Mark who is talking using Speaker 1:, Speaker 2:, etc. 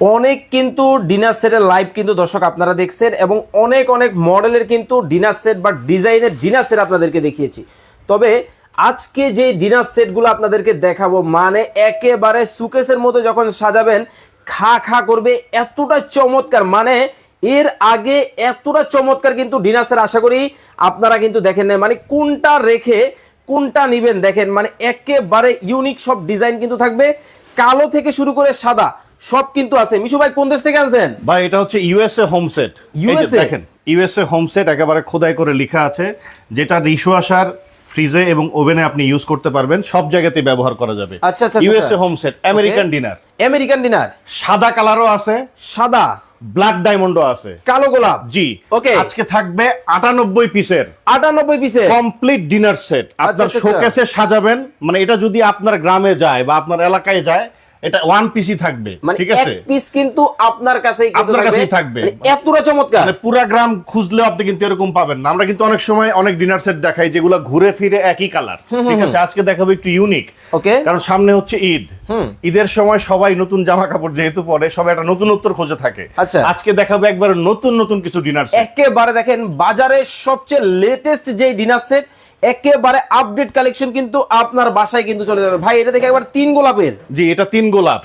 Speaker 1: অনেক কিন্তু ডিনার সেটের লাইভ কিন্তু দর্শক আপনারা দেখছেন এবং অনেক অনেক মডেলের কিন্তু ডিনার সেট বা ডিজাইনের ডিনার সেট আপনাদেরকে দেখিয়েছি। তবে আজকে যে ডিনার সেটগুলো আপনাদেরকে দেখাবো মানে একেবারে সুকেসের মতো যখন সাজাবেন, খা খা করবে এতটা চমৎকার। মানে এর আগে এতটা চমৎকার কিন্তু ডিনার সেট আশা করি আপনারা কিন্তু দেখেন না মানে কোনটা রেখে কোনটা নিবেন দেখেন। মানে একেবারে ইউনিক সব ডিজাইন কিন্তু থাকবে। কালো থেকে শুরু করে সাদা। সব কিন্তু আছে। মিশু ভাই কোন দেশ থেকে আনছেন?
Speaker 2: ভাই এটা হচ্ছে ইউএসএ হোম সেট
Speaker 1: USA?
Speaker 2: দেখেন ইউএসএ হোম সেট একেবারে খোদাই করে লেখা আছে যেটা রিশু আসার ফ্রিজে এবং ওভেনে আপনি ইউজ করতে পারবেন। সব জায়গাতে ব্যবহার করা যাবে।
Speaker 1: আচ্ছা, আচ্ছা,
Speaker 2: ইউএসএ
Speaker 1: আচ্ছা।
Speaker 2: Home set American dinner
Speaker 1: American dinner
Speaker 2: সাদা কালারও আছে।
Speaker 1: সাদা?
Speaker 2: ব্ল্যাক ডায়মন্ডও আছে।
Speaker 1: কালো গোলাপ?
Speaker 2: জি।
Speaker 1: ওকে
Speaker 2: আজকে থাকবে আটানব্বই পিসের।
Speaker 1: আটানব্বই পিসের?
Speaker 2: কমপ্লিট ডিনার সেট আপনার
Speaker 1: আচ্ছা, আচ্ছা।
Speaker 2: শোকেসে সাজাবেন। মানে এটা যদি আপনার গ্রামে যায় বা আপনার এলাকায় যায় এটা ওয়ান পিসি থাকবে
Speaker 1: মানে
Speaker 2: ঠিক আছে?
Speaker 1: পিস কিন্তু আপনার কাছেই
Speaker 2: আপনার কাছেই থাকবে।
Speaker 1: মানে এতটা চমৎকার।
Speaker 2: মানে পুরা গ্রাম খুঁজলেও আপনি কিন্তু এরকম পাবেন না। আমরা কিন্তু অনেক সময় অনেক ডিনার সেট দেখাই যেগুলো ঘুরে ফিরে একই কালার ঠিক আছে? আজকে দেখাবো একটু ইউনিক
Speaker 1: ওকে।
Speaker 2: কারণ সামনে হচ্ছে ঈদ। ঈদের সময় সবাই নতুন জামা কাপড় যেহেতু পরে সবাই একটা নতুন উত্তর খোঁজে থাকে।
Speaker 1: আচ্ছা।
Speaker 2: আজকে দেখাবো একবার নতুন নতুন কিছু ডিনার সেট
Speaker 1: একেবারে দেখেন বাজারে সবচেয়ে লেটেস্ট যে ডিনার সেট একেবারে আপডেট কালেকশন কিন্তু আপনার বাসায় কিন্তু চলে যাবে। ভাই, এটা দেখে একবার তিন গোলাপের।
Speaker 2: জি, এটা তিন গোলাপ।